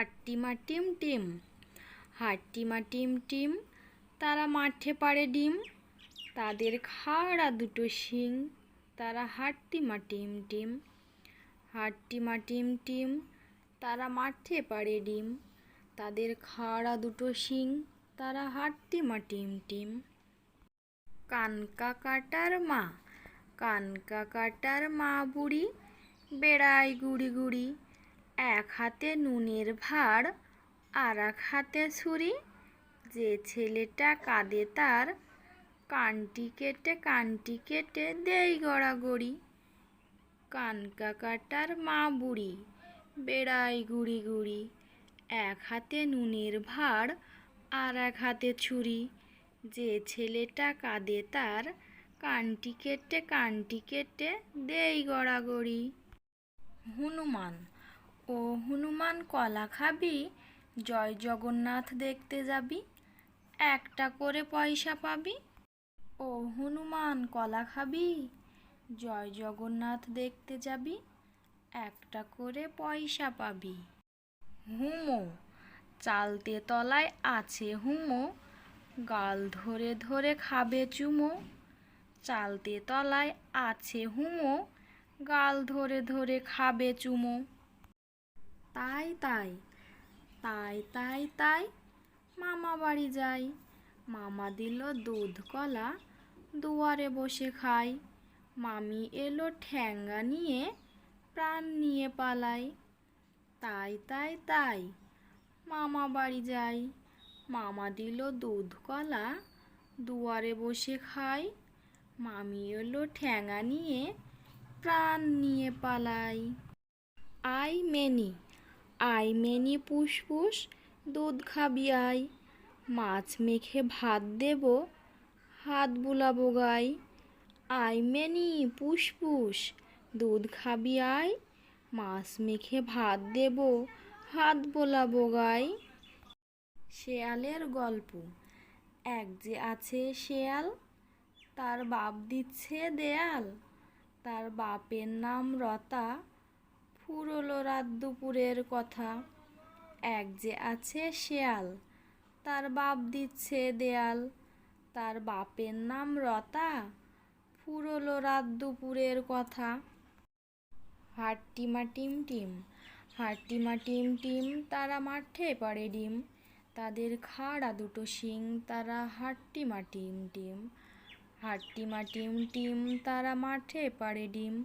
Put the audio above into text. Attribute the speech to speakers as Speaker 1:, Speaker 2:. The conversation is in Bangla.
Speaker 1: হাট্টিমা টিম টিম। হাট্টিমা টিম টিম, তারা মাঠে পাড়ে ডিম। তাদের খাড়া দুটো শিং, তারা হাট্টিমা টিম টিম। হাট্টিমা টিম টিম, তারা মাঠে পাড়ে ডিম। তাদের খাড়া দুটো শিং, তারা হাট্টিমা টিম টিম। কানকা কাটার মা, কানকা কাটার মা বুড়ি, বেড়ায় গুড়ি গুড়ি। এক হাতে নুনের ভার, আর এক হাতে ছুরি। যে ছেলেটা কাঁদে তার কানটি কেটে কানটি কেটে দেই গড়াগড়ি। কানকা কাটার মা বুড়ি, বেড়াই গুড়ি গুড়ি এক হাতে নুনের ভার, আর এক হাতে ছুরি। যে ছেলেটা কাঁদে তার কানটি কেটে কানটি কেটে দেই গড়াগড়ি। হনুমান ও হনুমান কলা খাবি, জয় জগন্নাথ দেখতে যাবি, একটা করে পয়সা পাবি। ও হনুমান কলা খাবি, জয় জগন্নাথ দেখতে যাবি, একটা করে পয়সা পাবি। হুমো, চালতে তলায় আছে হুমো, গাল ধরে ধরে খাবে চুমো, চালতে তলায় আছে হুমো, গাল ধরে ধরে খাবে চুমো। তাই তাই। তাই তাই তাই, মামা বাড়ি যাই। মামা দিল দুধ কলা, দুয়ারে বসে খাই। মামি এলো ঠ্যাঙ্গা নিয়ে, প্রাণ নিয়ে পালাই। তাই তাই তাই, মামা বাড়ি যাই। মামা দিল দুধ কলা, দুয়ারে বসে খাই। মামি এলো ঠ্যাঙা নিয়ে, প্রাণ নিয়ে পালাই। আই, মেনি। আই মেনি পুষ্পুস দুধ খাবি আই। মাছ মেখে ভাত দেব, হাত বুলাবো গাই। আই মেনি পুষ্পুস দুধ খাবি আই। মাছ মেখে ভাত দেব, হাত বোলাবো গাই। শেয়ালের গল্প, এক যে আছে শেয়াল, তার বাপ দিচ্ছে দেয়াল। তার বাপের নাম রতা ফুরলো রাত দুপুরের কথা। এক যে আছে শেয়াল, তার বাপ দিচ্ছে দেয়াল, তার বাপের নাম রতা ফুরলো রাত দুপুরের কথা। হাট্টিমা টিম টিম হাট্টিমা টিম টিম, তারা মাঠে পড়ে ডিম। তাদের খাড়া দুটো শিং, তারা হাট্টিমা টিম টিম। হাট্টিমা টিম টিম, তারা মাঠে পাড়ে ডিম।